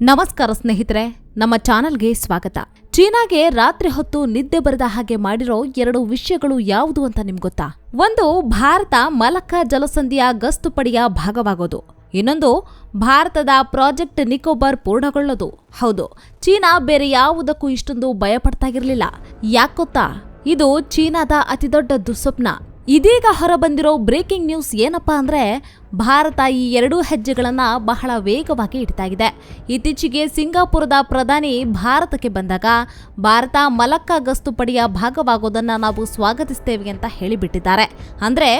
ನಮಸ್ಕಾರ ಸ್ನೇಹಿತರೆ, ನಮ್ಮ ಚಾನಲ್ಗೆ ಸ್ವಾಗತ. ಚೀನಾಗೆ ರಾತ್ರಿ ಹೊತ್ತು ನಿದ್ದೆ ಬರದ ಹಾಗೆ ಮಾಡಿರೋ ಎರಡು ವಿಷಯಗಳು ಯಾವುದು ಅಂತ ನಿಮ್ಗೆ ಗೊತ್ತಾ? ಒಂದು, ಭಾರತ ಮಲಕ್ಕ ಜಲಸಂಧಿಯ ಗಸ್ತು ಪಡೆಯ ಭಾಗವಾಗೋದು. ಇನ್ನೊಂದು, ಭಾರತದ ಪ್ರಾಜೆಕ್ಟ್ ನಿಕೋಬಾರ್ ಪೂರ್ಣಗೊಳ್ಳೋದು. ಹೌದು, ಚೀನಾ ಬೇರೆ ಯಾವುದಕ್ಕೂ ಇಷ್ಟೊಂದು ಭಯಪಡ್ತಾಗಿರ್ಲಿಲ್ಲ ಯಾಕೊತ್ತಾ ಇದು ಚೀನಾದ ಅತಿದೊಡ್ಡ ದುಸ್ವಪ್ನ. ಇದೀಗ ಹೊರಬಂದಿರೋ ಬ್ರೇಕಿಂಗ್ ನ್ಯೂಸ್ ಏನಪ್ಪಾ ಅಂದರೆ ಭಾರತ ಈ ಎರಡೂ ಹೆಜ್ಜೆಗಳನ್ನು ಬಹಳ ವೇಗವಾಗಿ ಇಡ್ತಾಗಿದೆ ಇತ್ತೀಚೆಗೆ ಸಿಂಗಾಪುರದ ಪ್ರಧಾನಿ ಭಾರತಕ್ಕೆ ಬಂದಾಗ ಭಾರತ ಮಲಕ್ಕ ಗಸ್ತು ಪಡೆಯ ಭಾಗವಾಗೋದನ್ನ ನಾವು ಸ್ವಾಗತಿಸ್ತೇವೆ ಅಂತ ಹೇಳಿಬಿಟ್ಟಿದ್ದಾರೆ. ಅಂದರೆ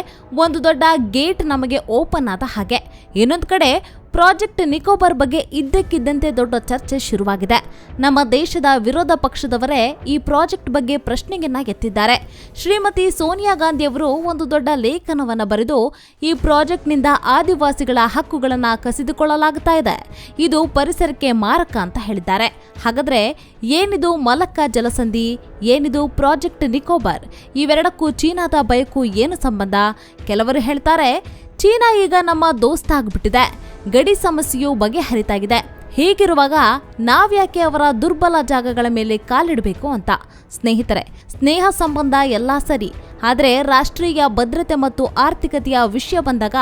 ಒಂದು ದೊಡ್ಡ ಗೇಟ್ ನಮಗೆ ಓಪನ್ ಆದ ಹಾಗೆ. ಇನ್ನೊಂದು ಕಡೆ ಪ್ರಾಜೆಕ್ಟ್ ನಿಕೋಬಾರ್ ಬಗ್ಗೆ ಇದ್ದಕ್ಕಿದ್ದಂತೆ ದೊಡ್ಡ ಚರ್ಚೆ ಶುರುವಾಗಿದೆ. ನಮ್ಮ ದೇಶದ ವಿರೋಧ ಪಕ್ಷದವರೇ ಈ ಪ್ರಾಜೆಕ್ಟ್ ಬಗ್ಗೆ ಪ್ರಶ್ನೆಯನ್ನ ಎತ್ತಿದ್ದಾರೆ. ಶ್ರೀಮತಿ ಸೋನಿಯಾ ಗಾಂಧಿ ಅವರು ಒಂದು ದೊಡ್ಡ ಲೇಖನವನ್ನು ಬರೆದು, ಈ ಪ್ರಾಜೆಕ್ಟ್ನಿಂದ ಆದಿವಾಸಿಗಳ ಹಕ್ಕುಗಳನ್ನು ಕಸಿದುಕೊಳ್ಳಲಾಗ್ತಾ ಇದೆ. ಇದು ಪರಿಸರಕ್ಕೆ ಮಾರಕ ಅಂತ ಹೇಳಿದ್ದಾರೆ. ಹಾಗಾದ್ರೆ ಏನಿದು ಮಲಕ್ಕ ಜಲಸಂಧಿ, ಏನಿದು ಪ್ರಾಜೆಕ್ಟ್ ನಿಕೋಬಾರ್? ಇವೆರಡಕ್ಕೂ ಚೀನಾದ ಬಯಕು ಏನು ಸಂಬಂಧ? ಕೆಲವರು ಹೇಳ್ತಾರೆ ಚೀನಾ ಈಗ ನಮ್ಮ ದೋಸ್ತ ಆಗ್ಬಿಟ್ಟಿದೆ. ಗಡಿ ಸಮಸ್ಯೆಯು ಬಗೆಹರಿತಾಗಿದೆ. ಹೀಗಿರುವಾಗ ನಾವ್ಯಾಕೆ ಅವರ ದುರ್ಬಲ ಜಾಗಗಳ ಮೇಲೆ ಕಾಲಿಡಬೇಕು ಅಂತ? ಸ್ನೇಹಿತರೆ, ಸ್ನೇಹ ಸಂಬಂಧ ಎಲ್ಲ ಸರಿ. ಆದರೆ ರಾಷ್ಟ್ರೀಯ ಭದ್ರತೆ ಮತ್ತು ಆರ್ಥಿಕತೆಯ ವಿಷಯ ಬಂದಾಗ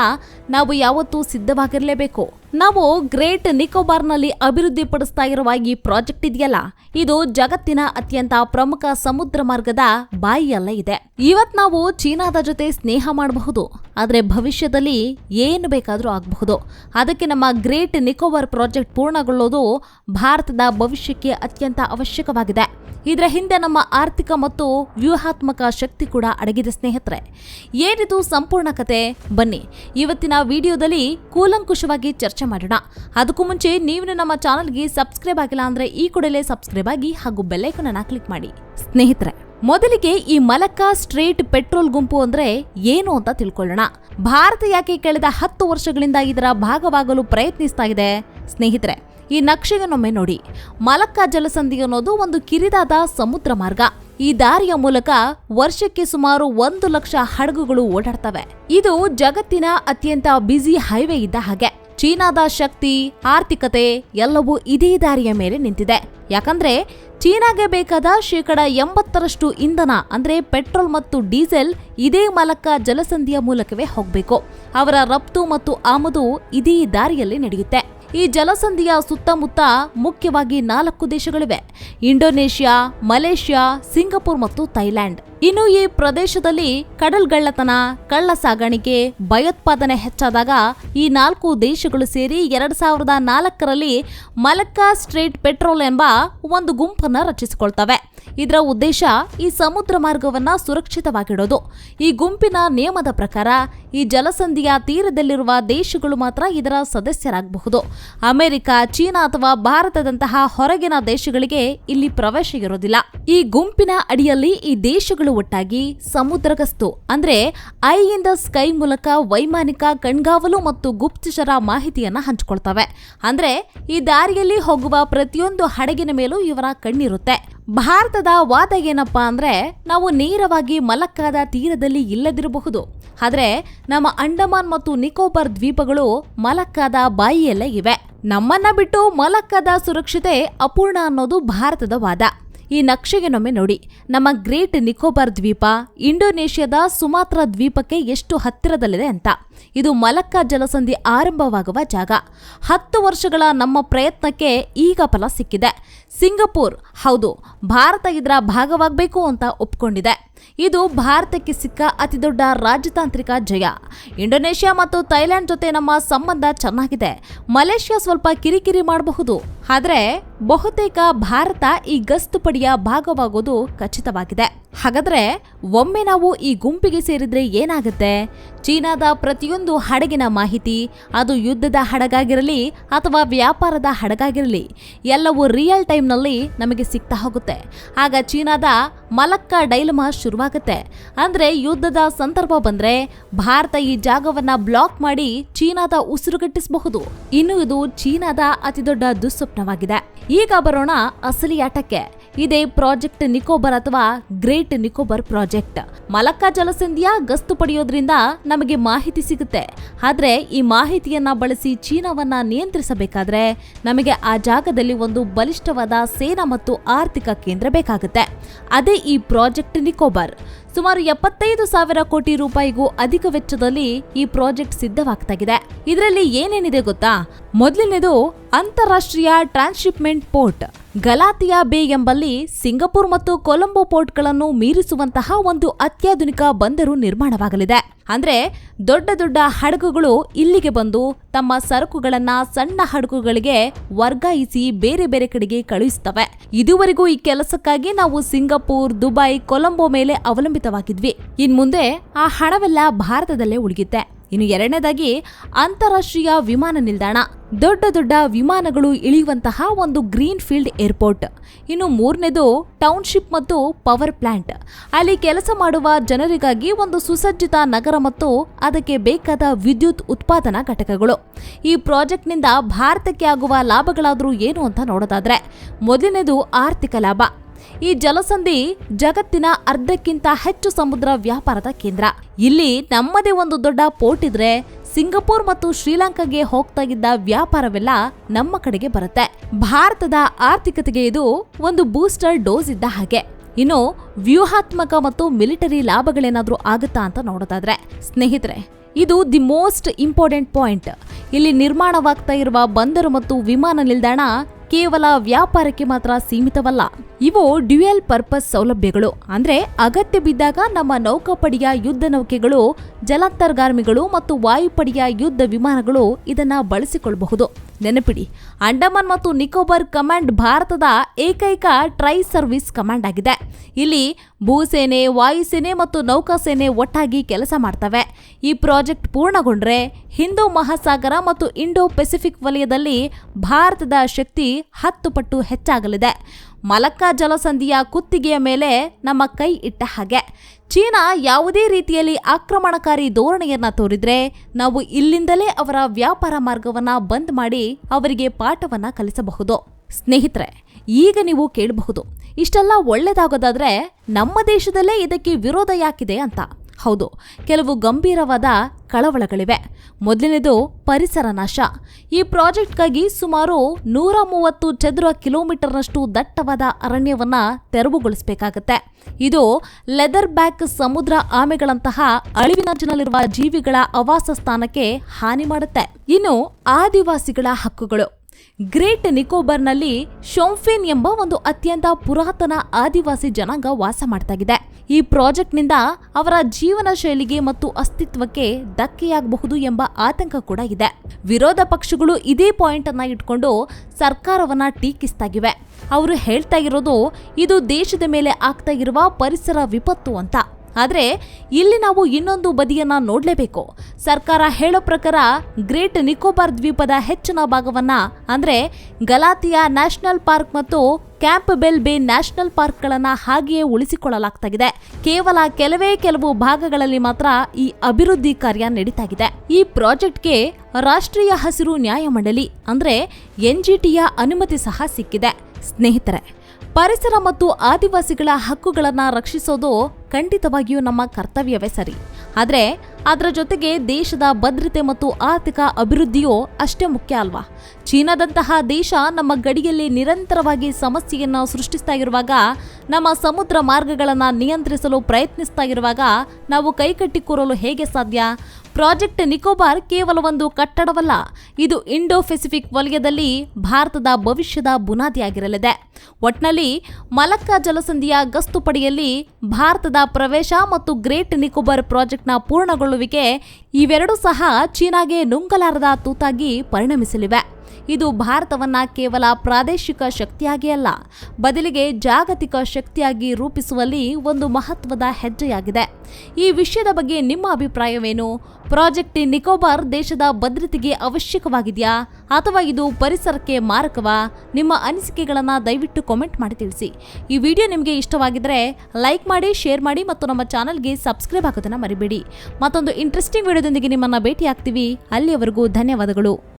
ನಾವು ಯಾವತ್ತೂ ಸಿದ್ಧವಾಗಿರಲೇಬೇಕು. ನಾವು ಗ್ರೇಟ್ ನಿಕೋಬಾರ್ನಲ್ಲಿ ಅಭಿವೃದ್ಧಿಪಡಿಸ್ತಾ ಇರುವ ಈ ಪ್ರಾಜೆಕ್ಟ್ ಇದೆಯಲ್ಲ? ಇದು ಜಗತ್ತಿನ ಅತ್ಯಂತ ಪ್ರಮುಖ ಸಮುದ್ರ ಮಾರ್ಗದ ಬಾಯಿಯಲ್ಲ ಇದೆ. ಇವತ್ ನಾವು ಚೀನಾದ ಜೊತೆ ಸ್ನೇಹ ಮಾಡಬಹುದು. ಆದರೆ ಭವಿಷ್ಯದಲ್ಲಿ ಏನು ಬೇಕಾದರೂ ಆಗಬಹುದು. ಅದಕ್ಕೆ ನಮ್ಮ ಗ್ರೇಟ್ ನಿಕೋಬಾರ್ ಪ್ರಾಜೆಕ್ಟ್ ಪೂರ್ಣಗೊಳ್ಳೋದು ಭಾರತದ ಭವಿಷ್ಯಕ್ಕೆ ಅತ್ಯಂತ ಅವಶ್ಯಕವಾಗಿದೆ. ಇದರ ಹಿಂದೆ ನಮ್ಮ ಆರ್ಥಿಕ ಮತ್ತು ವ್ಯೂಹಾತ್ಮಕ ಶಕ್ತಿ ಕೂಡ ಅಡಗಿದೆ ಸ್ನೇಹಿತರೆ. ಏನಿದು ಸಂಪೂರ್ಣ ಕತೆ? ಬನ್ನಿ. ಇವತ್ತಿನ ವಿಡಿಯೋದಲ್ಲಿ ಕೂಲಂಕುಷವಾಗಿ ಚರ್ಚೆ ಮಾಡೋಣ. ಅದಕ್ಕೂ ಮುಂಚೆ ನೀವು ನಮ್ಮ ಚಾನಲ್ಗೆ ಸಬ್ಸ್ಕ್ರೈಬ್ ಆಗಿಲ್ಲ ಅಂದ್ರೆ ಈ ಕೂಡಲೇ ಸಬ್ಸ್ಕ್ರೈಬ್ ಆಗಿ ಹಾಗೂ ಬೆಲ್ಲೈಕನ್ ಅನ್ನ ಕ್ಲಿಕ್ ಮಾಡಿ. ಸ್ನೇಹಿತರೆ, ಮೊದಲಿಗೆ ಈ ಮಲಕ್ಕಾ ಸ್ಟ್ರೇಟ್ ಪೆಟ್ರೋಲ್ ಗುಂಪು ಅಂದ್ರೆ ಏನು ಅಂತ ತಿಳ್ಕೊಳ್ಳೋಣ. ಭಾರತ ಯಾಕೆ ಕಳೆದ ಹತ್ತು ವರ್ಷಗಳಿಂದ ಇದರ ಭಾಗವಾಗಲು ಪ್ರಯತ್ನಿಸ್ತಾ ಇದೆ? ಸ್ನೇಹಿತರೆ, ಈ ನಕ್ಷೆಯನ್ನೊಮ್ಮೆ ನೋಡಿ. ಮಲಕ್ಕಾ ಜಲಸಂಧಿ ಅನ್ನೋದು ಒಂದು ಕಿರಿದಾದ ಸಮುದ್ರ ಮಾರ್ಗ. ಈ ದಾರಿಯ ಮೂಲಕ ವರ್ಷಕ್ಕೆ ಸುಮಾರು ಒಂದು ಲಕ್ಷ ಹಡಗುಗಳು ಓಡಾಡ್ತವೆ. ಇದು ಜಗತ್ತಿನ ಅತ್ಯಂತ ಬ್ಯುಸಿ ಹೈವೇ ಇದ್ದ ಹಾಗೆ. ಚೀನಾದ ಶಕ್ತಿ, ಆರ್ಥಿಕತೆ ಎಲ್ಲವೂ ಇದೇ ದಾರಿಯ ಮೇಲೆ ನಿಂತಿದೆ. ಯಾಕಂದ್ರೆ ಚೀನಾಗೆ ಬೇಕಾದ ಶೇಕಡ ಎಂಬತ್ತರಷ್ಟು ಇಂಧನ, ಅಂದ್ರೆ ಪೆಟ್ರೋಲ್ ಮತ್ತು ಡೀಸೆಲ್, ಇದೇ ಮೂಲಕ ಜಲಸಂಧಿಯ ಮೂಲಕವೇ ಹೋಗಬೇಕು. ಅವರ ರಫ್ತು ಮತ್ತು ಆಮದು ಇದೇ ದಾರಿಯಲ್ಲಿ ನಡೆಯುತ್ತೆ. ಈ ಜಲಸಂಧಿಯ ಸುತ್ತಮುತ್ತ ಮುಖ್ಯವಾಗಿ ನಾಲ್ಕು ದೇಶಗಳಿವೆ. ಇಂಡೋನೇಷ್ಯಾ, ಮಲೇಷ್ಯಾ, ಸಿಂಗಪುರ್ ಮತ್ತು ಥೈಲ್ಯಾಂಡ್. ಇನ್ನು ಈ ಪ್ರದೇಶದಲ್ಲಿ ಕಡಲ್ಗಳ್ಳತನ ಕಳ್ಳ ಸಾಗಾಣಿಕೆ ಭಯೋತ್ಪಾದನೆ ಹೆಚ್ಚಾದಾಗ ಈ ನಾಲ್ಕು ದೇಶಗಳು ಸೇರಿ ಎರಡ್ ಸಾವಿರದ ನಾಲ್ಕರಲ್ಲಿ ಮಲಕ್ಕಾ ಸ್ಟ್ರೇಟ್ ಪೆಟ್ರೋಲ್ ಎಂಬ ಒಂದು ಗುಂಪನ್ನು ರಚಿಸಿಕೊಳ್ತವೆ. ಇದರ ಉದ್ದೇಶ ಈ ಸಮುದ್ರ ಮಾರ್ಗವನ್ನ ಸುರಕ್ಷಿತವಾಗಿಡೋದು. ಈ ಗುಂಪಿನ ನಿಯಮದ ಪ್ರಕಾರ ಈ ಜಲಸಂಧಿಯ ತೀರದಲ್ಲಿರುವ ದೇಶಗಳು ಮಾತ್ರ ಇದರ ಸದಸ್ಯರಾಗಬಹುದು. ಅಮೆರಿಕ, ಚೀನಾ ಅಥವಾ ಭಾರತದಂತಹ ಹೊರಗಿನ ದೇಶಗಳಿಗೆ ಇಲ್ಲಿ ಪ್ರವೇಶ ಇರೋದಿಲ್ಲ. ಈ ಗುಂಪಿನ ಅಡಿಯಲ್ಲಿ ಈ ದೇಶಗಳು ಒಟ್ಟಾಗಿ ಸಮುದ್ರ ಗಸ್ತು ಅಂದ್ರೆ ಐ ಇನ್ ದ ಸ್ಕೈ ಮೂಲಕ ವೈಮಾನಿಕ, ಕಣ್ಗಾವಲು ಮತ್ತು ಗುಪ್ತಚರ ಮಾಹಿತಿಯನ್ನ ಹಂಚಿಕೊಳ್ತವೆ. ಅಂದ್ರೆ ಈ ದಾರಿಯಲ್ಲಿ ಹೋಗುವ ಪ್ರತಿಯೊಂದು ಹಡಗಿನ ಮೇಲೂ ಇವರ ಕಣ್ಣಿರುತ್ತೆ. ಭಾರತದ ವಾದ ಏನಪ್ಪಾ ಅಂದ್ರೆ ನಾವು ನೇರವಾಗಿ ಮಲಕ್ಕಾದ ತೀರದಲ್ಲಿ ಇಲ್ಲದಿರಬಹುದು. ಆದ್ರೆ ನಮ್ಮ ಅಂಡಮಾನ್ ಮತ್ತು ನಿಕೋಬಾರ್ ದ್ವೀಪಗಳು ಮಲಕ್ಕಾದ ಬಾಯಿಯಲ್ಲೇ ಇವೆ. ನಮ್ಮನ್ನ ಬಿಟ್ಟು ಮಲಕ್ಕಾದ ಸುರಕ್ಷತೆ ಅಪೂರ್ಣ ಅನ್ನೋದು ಭಾರತದ ವಾದ. ಈ ನಕ್ಷೆಗೆನೊಮ್ಮೆ ನೋಡಿ. ನಮ್ಮ ಗ್ರೇಟ್ ನಿಕೋಬಾರ್ ದ್ವೀಪ ಇಂಡೋನೇಷ್ಯಾದ ಸುಮಾತ್ರ ದ್ವೀಪಕ್ಕೆ ಎಷ್ಟು ಹತ್ತಿರದಲ್ಲಿದೆ ಅಂತ. ಇದು ಮಲಕ್ಕಾ ಜಲಸಂಧಿ ಆರಂಭವಾಗುವ ಜಾಗ. ಹತ್ತು ವರ್ಷಗಳ ನಮ್ಮ ಪ್ರಯತ್ನಕ್ಕೆ ಈಗ ಫಲ ಸಿಕ್ಕಿದೆ. ಸಿಂಗಪೂರ್ ಹೌದು, ಭಾರತ ಇದರ ಭಾಗವಾಗಬೇಕು ಅಂತ ಒಪ್ಕೊಂಡಿದೆ. ಇದು ಭಾರತಕ್ಕೆ ಸಿಕ್ಕ ಅತಿದೊಡ್ಡ ರಾಜತಾಂತ್ರಿಕ ಜಯ. ಇಂಡೋನೇಷ್ಯಾ ಮತ್ತು ಥೈಲ್ಯಾಂಡ್ ಜೊತೆ ನಮ್ಮ ಸಂಬಂಧ ಚೆನ್ನಾಗಿದೆ. ಮಲೇಷ್ಯಾ ಸ್ವಲ್ಪ ಕಿರಿಕಿರಿ ಮಾಡಬಹುದು. ಆದರೆ ಬಹುತೇಕ ಭಾರತ ಈ ಗಸ್ತು ಪಡೆಯ ಭಾಗವಾಗೋದು ಖಚಿತವಾಗಿದೆ. ಹಾಗಾದ್ರೆ ಒಮ್ಮೆ ನಾವು ಈ ಗುಂಪಿಗೆ ಸೇರಿದ್ರೆ ಏನಾಗುತ್ತೆ? ಚೀನಾದ ಪ್ರತಿಯೊಂದು ಹಡಗಿನ ಮಾಹಿತಿ, ಅದು ಯುದ್ಧದ ಹಡಗಾಗಿರಲಿ ಅಥವಾ ವ್ಯಾಪಾರದ ಹಡಗಾಗಿರಲಿ, ಎಲ್ಲವೂ ರಿಯಲ್ ಟೈಮ್ನಲ್ಲಿ ನಮಗೆ ಸಿಗ್ತಾ ಹೋಗುತ್ತೆ. ಆಗ ಚೀನಾದ ಮಲಕ್ಕ ಡೈಲಮಾ ಶುರುವಾಗುತ್ತೆ. ಅಂದ್ರೆ ಯುದ್ಧದ ಸಂದರ್ಭ ಬಂದ್ರೆ ಭಾರತ ಈ ಜಾಗವನ್ನ ಬ್ಲಾಕ್ ಮಾಡಿ ಚೀನಾದ ಉಸಿರುಗಟ್ಟಿಸಬಹುದು ಇನ್ನು ಇದು ಚೀನಾದ ಅತಿದೊಡ್ಡ ದುಸ್ವಪ್ನವಾಗಿದೆ. ಈಗ ಬರೋಣ ಅಸಲಿ ಆಟಕ್ಕೆ ಇದೇ ಪ್ರಾಜೆಕ್ಟ್ ನಿಕೋಬರ್ ಅಥವಾ ಗ್ರೇಟ್ ನಿಕೋಬರ್ ಪ್ರಾಜೆಕ್ಟ್. ಮಲಕ್ಕಾ ಜಲಸಂಧಿಯ ಗಸ್ತು ಪಡೆಯೋದ್ರಿಂದ ನಮಗೆ ಮಾಹಿತಿ ಸಿಗುತ್ತೆ. ಆದ್ರೆ ಈ ಮಾಹಿತಿಯನ್ನ ಬಳಸಿ ಚೀನಾವನ್ನ ನಿಯಂತ್ರಿಸಬೇಕಾದ್ರೆ ನಮಗೆ ಆ ಜಾಗದಲ್ಲಿ ಒಂದು ಬಲಿಷ್ಠವಾದ ಸೇನಾ ಮತ್ತು ಆರ್ಥಿಕ ಕೇಂದ್ರ ಬೇಕಾಗುತ್ತೆ. ಅದೇ ಈ ಪ್ರಾಜೆಕ್ಟ್ ನಿಕೋಬಾರ್. ಸುಮಾರು ಎಪ್ಪತ್ತೈದು ಸಾವಿರ ಕೋಟಿ ರೂಪಾಯಿಗೂ ಅಧಿಕ ವೆಚ್ಚದಲ್ಲಿ ಈ ಪ್ರಾಜೆಕ್ಟ್ ಸಿದ್ಧವಾಗ್ತಾಗಿದೆ. ಇದರಲ್ಲಿ ಏನೇನಿದೆ ಗೊತ್ತಾ? ಮೊದಲನೇದು ಅಂತಾರಾಷ್ಟ್ರೀಯ ಟ್ರಾನ್ಸ್ಶಿಪ್ಮೆಂಟ್ ಪೋರ್ಟ್. ಗಲಾತಿಯಾ ಬೇ ಎಂಬಲ್ಲಿ ಸಿಂಗಪುರ್ ಮತ್ತು ಕೊಲಂಬೋ ಪೋರ್ಟ್ಗಳನ್ನು ಮೀರಿಸುವಂತಹ ಒಂದು ಅತ್ಯಾಧುನಿಕ ಬಂದರು ನಿರ್ಮಾಣವಾಗಲಿದೆ. ಅಂದ್ರೆ ದೊಡ್ಡ ದೊಡ್ಡ ಹಡಗುಗಳು ಇಲ್ಲಿಗೆ ಬಂದು ತಮ್ಮ ಸರಕುಗಳನ್ನ ಸಣ್ಣ ಹಡಗುಗಳಿಗೆ ವರ್ಗಾಯಿಸಿ ಬೇರೆ ಬೇರೆ ಕಡೆಗೆ ಕಳುಹಿಸ್ತವೆ. ಇದುವರೆಗೂ ಈ ಕೆಲಸಕ್ಕಾಗಿ ನಾವು ಸಿಂಗಪುರ್, ದುಬೈ, ಕೊಲಂಬೋ ಮೇಲೆ ಅವಲಂಬಿತವಾಗಿದ್ವಿ. ಇನ್ಮುಂದೆ ಆ ಹಣವೆಲ್ಲ ಭಾರತದಲ್ಲೇ ಉಳಿಯುತ್ತೆ. ಇನ್ನು ಎರಡನೇದಾಗಿ ಅಂತಾರಾಷ್ಟ್ರೀಯ ವಿಮಾನ ನಿಲ್ದಾಣ. ದೊಡ್ಡ ದೊಡ್ಡ ವಿಮಾನಗಳು ಇಳಿಯುವಂತಹ ಒಂದು ಗ್ರೀನ್ ಫೀಲ್ಡ್ ಏರ್ಪೋರ್ಟ್. ಇನ್ನು ಮೂರನೇದು ಟೌನ್ಶಿಪ್ ಮತ್ತು ಪವರ್ ಪ್ಲಾಂಟ್. ಅಲ್ಲಿ ಕೆಲಸ ಮಾಡುವ ಜನರಿಗಾಗಿ ಒಂದು ಸುಸಜ್ಜಿತ ನಗರ ಮತ್ತು ಅದಕ್ಕೆ ಬೇಕಾದ ವಿದ್ಯುತ್ ಉತ್ಪಾದನಾ ಘಟಕಗಳು. ಈ ಪ್ರಾಜೆಕ್ಟ್ನಿಂದ ಭಾರತಕ್ಕೆ ಆಗುವ ಲಾಭಗಳಾದರೂ ಏನು ಅಂತ ನೋಡೋದಾದ್ರೆ, ಮೊದಲನೇದು ಆರ್ಥಿಕ ಲಾಭ. ಈ ಜಲಸಂಧಿ ಜಗತ್ತಿನ ಅರ್ಧಕ್ಕಿಂತ ಹೆಚ್ಚು ಸಮುದ್ರ ವ್ಯಾಪಾರದ ಕೇಂದ್ರ. ಇಲ್ಲಿ ನಮ್ಮದೇ ಒಂದು ದೊಡ್ಡ ಪೋರ್ಟ್ ಇದ್ರೆ ಸಿಂಗಪುರ್ ಮತ್ತು ಶ್ರೀಲಂಕಾಗೆ ಹೋಗ್ತಾ ಇದ್ದ ವ್ಯಾಪಾರವೆಲ್ಲ ನಮ್ಮ ಕಡೆಗೆ ಬರುತ್ತೆ. ಭಾರತದ ಆರ್ಥಿಕತೆಗೆ ಇದು ಒಂದು ಬೂಸ್ಟರ್ ಡೋಸ್ ಇದ್ದ ಹಾಗೆ. ಇನ್ನು ವ್ಯೂಹಾತ್ಮಕ ಮತ್ತು ಮಿಲಿಟರಿ ಲಾಭಗಳೇನಾದ್ರೂ ಆಗುತ್ತಾ ಅಂತ ನೋಡೋದಾದ್ರೆ, ಸ್ನೇಹಿತರೆ, ಇದು ದಿ ಮೋಸ್ಟ್ ಇಂಪಾರ್ಟೆಂಟ್ ಪಾಯಿಂಟ್. ಇಲ್ಲಿ ನಿರ್ಮಾಣವಾಗ್ತಾ ಇರುವ ಬಂದರು ಮತ್ತು ವಿಮಾನ ನಿಲ್ದಾಣ ಕೇವಲ ವ್ಯಾಪಾರಕ್ಕೆ ಮಾತ್ರ ಸೀಮಿತವಲ್ಲ. ಇವು ಡ್ಯುಯಲ್ ಪರ್ಪಸ್ ಸೌಲಭ್ಯಗಳು. ಅಂದ್ರೆ ಅಗತ್ಯ ಬಿದ್ದಾಗ ನಮ್ಮ ನೌಕಾಪಡೆಯ ಯುದ್ಧ ನೌಕೆಗಳು ಜಲಾಂತರ್ಗಾರ್ಮಿಗಳು ಮತ್ತು ವಾಯುಪಡೆಯ ಯುದ್ಧ ವಿಮಾನಗಳು ಇದನ್ನ ಬಳಸಿಕೊಳ್ಳಬಹುದು. ನೆನಪಿಡಿ, ಅಂಡಮಾನ್ ಮತ್ತು ನಿಕೋಬಾರ್ ಕಮಾಂಡ್ ಭಾರತದ ಏಕೈಕ ಟ್ರೈ ಸರ್ವಿಸ್ ಕಮಾಂಡ್ ಆಗಿದೆ. ಇಲ್ಲಿ ಭೂಸೇನೆ, ವಾಯುಸೇನೆ ಮತ್ತು ನೌಕಾಸೇನೆ ಒಟ್ಟಾಗಿ ಕೆಲಸ ಮಾಡ್ತವೆ. ಈ ಪ್ರಾಜೆಕ್ಟ್ ಪೂರ್ಣಗೊಂಡ್ರೆ ಹಿಂದೂ ಮಹಾಸಾಗರ ಮತ್ತು ಇಂಡೋ ಪೆಸಿಫಿಕ್ ವಲಯದಲ್ಲಿ ಭಾರತದ ಶಕ್ತಿ ಹತ್ತು ಪಟ್ಟು ಹೆಚ್ಚಾಗಲಿದೆ. ಮಲಕ್ಕಾ ಜಲಸಂಧಿಯ ಕುತ್ತಿಗೆಯ ಮೇಲೆ ನಮ್ಮ ಕೈ ಇಟ್ಟ ಹಾಗೆ. ಚೀನಾ ಯಾವುದೇ ರೀತಿಯಲ್ಲಿ ಆಕ್ರಮಣಕಾರಿ ಧೋರಣೆಯನ್ನ ತೋರಿದ್ರೆ ನಾವು ಇಲ್ಲಿಂದಲೇ ಅವರ ವ್ಯಾಪಾರ ಮಾರ್ಗವನ್ನ ಬಂದ್ ಮಾಡಿ ಅವರಿಗೆ ಪಾಠವನ್ನ ಕಲಿಸಬಹುದು. ಸ್ನೇಹಿತರೆ, ಈಗ ನೀವು ಕೇಳಬಹುದು, ಇಷ್ಟೆಲ್ಲ ಒಳ್ಳೇದಾಗೋದಾದ್ರೆ ನಮ್ಮ ದೇಶದಲ್ಲೇ ಇದಕ್ಕೆ ವಿರೋಧ ಯಾಕಿದೆ ಅಂತ. ಹೌದು, ಕೆಲವು ಗಂಭೀರವಾದ ಕಳವಳಗಳಿವೆ. ಮೊದಲನೇದು ಪರಿಸರ ನಾಶ. ಈ ಪ್ರಾಜೆಕ್ಟ್ಗಾಗಿ ಸುಮಾರು ನೂರ ಮೂವತ್ತು ಚದುರ ಕಿಲೋಮೀಟರ್ನಷ್ಟು ದಟ್ಟವಾದ ಅರಣ್ಯವನ್ನ ತೆರವುಗೊಳಿಸಬೇಕಾಗತ್ತೆ. ಇದು ಲೆದರ್ ಬ್ಯಾಕ್ ಸಮುದ್ರ ಆಮೆಗಳಂತಹ ಅಳಿವಿನಂಚಿನಲ್ಲಿರುವ ಜೀವಿಗಳ ಆವಾಸ ಸ್ಥಾನಕ್ಕೆ ಹಾನಿ ಮಾಡುತ್ತೆ. ಇನ್ನು ಆದಿವಾಸಿಗಳ ಹಕ್ಕುಗಳು. ಗ್ರೇಟ್ ನಿಕೋಬರ್ನಲ್ಲಿ ಶೋಂಫೇನ್ ಎಂಬ ಒಂದು ಅತ್ಯಂತ ಪುರಾತನ ಆದಿವಾಸಿ ಜನಾಂಗ ವಾಸ ಮಾಡ್ತಾಗಿದೆ. ಈ ಪ್ರಾಜೆಕ್ಟ್ನಿಂದ ಅವರ ಜೀವನ ಶೈಲಿಗೆ ಮತ್ತು ಅಸ್ತಿತ್ವಕ್ಕೆ ಧಕ್ಕೆಯಾಗಬಹುದು ಎಂಬ ಆತಂಕ ಕೂಡ ಇದೆ. ವಿರೋಧ ಪಕ್ಷಗಳು ಇದೇ ಪಾಯಿಂಟ್ ಅನ್ನ ಇಟ್ಕೊಂಡು ಸರ್ಕಾರವನ್ನ ಟೀಕಿಸ್ತಾಗಿವೆ. ಅವರು ಹೇಳ್ತಾ ಇರೋದು, ಇದು ದೇಶದ ಮೇಲೆ ಆಗ್ತಾ ಇರುವ ಪರಿಸರ ವಿಪತ್ತು ಅಂತ. ಆದರೆ, ಇಲ್ಲಿ ನಾವು ಇನ್ನೊಂದು ಬದಿಯನ್ನ ನೋಡಲೇಬೇಕು. ಸರ್ಕಾರ ಹೇಳೋ ಪ್ರಕಾರ ಗ್ರೇಟ್ ನಿಕೋಬಾರ್ ದ್ವೀಪದ ಹೆಚ್ಚಿನ ಭಾಗವನ್ನ, ಅಂದ್ರೆ ಗಲಾತಿಯಾ ನ್ಯಾಷನಲ್ ಪಾರ್ಕ್ ಮತ್ತು ಕ್ಯಾಂಪ್ ಬೆಲ್ ಬೇ ನ್ಯಾಷನಲ್ ಪಾರ್ಕ್ಗಳನ್ನು ಹಾಗೆಯೇ ಉಳಿಸಿಕೊಳ್ಳಲಾಗ್ತಾಗಿದೆ. ಕೇವಲ ಕೆಲವೇ ಕೆಲವು ಭಾಗಗಳಲ್ಲಿ ಮಾತ್ರ ಈ ಅಭಿವೃದ್ಧಿ ಕಾರ್ಯ ನಡೀತಾಗಿದೆ. ಈ ಪ್ರಾಜೆಕ್ಟ್ಗೆ ರಾಷ್ಟ್ರೀಯ ಹಸಿರು ನ್ಯಾಯಮಂಡಳಿ, ಅಂದ್ರೆ ಎನ್ಜಿಟಿಯ ಅನುಮತಿ ಸಹ ಸಿಕ್ಕಿದೆ. ಸ್ನೇಹಿತರೆ, ಪರಿಸರ ಮತ್ತು ಆದಿವಾಸಿಗಳ ಹಕ್ಕುಗಳನ್ನು ರಕ್ಷಿಸೋದು ಖಂಡಿತವಾಗಿಯೂ ನಮ್ಮ ಕರ್ತವ್ಯವೇ ಸರಿ. ಆದರೆ ಅದರ ಜೊತೆಗೆ ದೇಶದ ಭದ್ರತೆ ಮತ್ತು ಆರ್ಥಿಕ ಅಭಿವೃದ್ಧಿಯೂ ಅಷ್ಟೇ ಮುಖ್ಯ ಅಲ್ವಾ? ಚೀನಾದಂತಹ ದೇಶ ನಮ್ಮ ಗಡಿಯಲ್ಲಿ ನಿರಂತರವಾಗಿ ಸಮಸ್ಯೆಯನ್ನು ಸೃಷ್ಟಿಸ್ತಾ ಇರುವಾಗ, ನಮ್ಮ ಸಮುದ್ರ ಮಾರ್ಗಗಳನ್ನು ನಿಯಂತ್ರಿಸಲು ಪ್ರಯತ್ನಿಸ್ತಾ ಇರುವಾಗ ನಾವು ಕೈಕಟ್ಟಿ ಕೂರಲು ಹೇಗೆ ಸಾಧ್ಯ? ಪ್ರಾಜೆಕ್ಟ್ ನಿಕೋಬಾರ್ ಕೇವಲ ಒಂದು ಕಟ್ಟಡವಲ್ಲ, ಇದು ಇಂಡೋ ಪೆಸಿಫಿಕ್ ವಲಯದಲ್ಲಿ ಭಾರತದ ಭವಿಷ್ಯದ ಬುನಾದಿಯಾಗಿರಲಿದೆ. ಒಟ್ನಲ್ಲಿ ಮಲಕ್ಕಾ ಜಲಸಂಧಿಯ ಗಸ್ತು ಪಡೆಯಲ್ಲಿ ಭಾರತದ ಪ್ರವೇಶ ಮತ್ತು ಗ್ರೇಟ್ ನಿಕೋಬಾರ್ ಪ್ರಾಜೆಕ್ಟ್ನ ಪೂರ್ಣಗೊಳ್ಳುವಿಕೆ ಇವೆರಡೂ ಸಹ ಚೀನಾಗೆ ನುಂಗಲಾರದ ತೂತಾಗಿ ಪರಿಣಮಿಸಲಿವೆ. ಇದು ಭಾರತವನ್ನ ಕೇವಲ ಪ್ರಾದೇಶಿಕ ಶಕ್ತಿಯಾಗಿ ಅಲ್ಲ, ಬದಲಿಗೆ ಜಾಗತಿಕ ಶಕ್ತಿಯಾಗಿ ರೂಪಿಸುವಲ್ಲಿ ಒಂದು ಮಹತ್ವದ ಹೆಜ್ಜೆಯಾಗಿದೆ. ಈ ವಿಷಯದ ಬಗ್ಗೆ ನಿಮ್ಮ ಅಭಿಪ್ರಾಯವೇನು? ಪ್ರಾಜೆಕ್ಟ್ ನಿಕೋಬಾರ್ ದೇಶದ ಭದ್ರತೆಗೆ ಅವಶ್ಯಕವಾಗಿದೆಯಾ? ಅಥವಾ ಇದು ಪರಿಸರಕ್ಕೆ ಮಾರಕವಾ? ನಿಮ್ಮ ಅನಿಸಿಕೆಗಳನ್ನು ದಯವಿಟ್ಟು ಕಾಮೆಂಟ್ ಮಾಡಿ ತಿಳಿಸಿ. ಈ ವಿಡಿಯೋ ನಿಮಗೆ ಇಷ್ಟವಾಗಿದ್ದರೆ ಲೈಕ್ ಮಾಡಿ, ಶೇರ್ ಮಾಡಿ ಮತ್ತು ನಮ್ಮ ಚಾನಲ್ಗೆ ಸಬ್ಸ್ಕ್ರೈಬ್ ಆಗೋದನ್ನು ಮರಿಬೇಡಿ. ಮತ್ತೊಂದು ಇಂಟ್ರೆಸ್ಟಿಂಗ್ ವಿಡಿಯೋದೊಂದಿಗೆ ನಿಮ್ಮನ್ನು ಭೇಟಿ ಆಗ್ತೀವಿ ಅಲ್ಲಿಯವರೆಗೂ ಧನ್ಯವಾದಗಳು.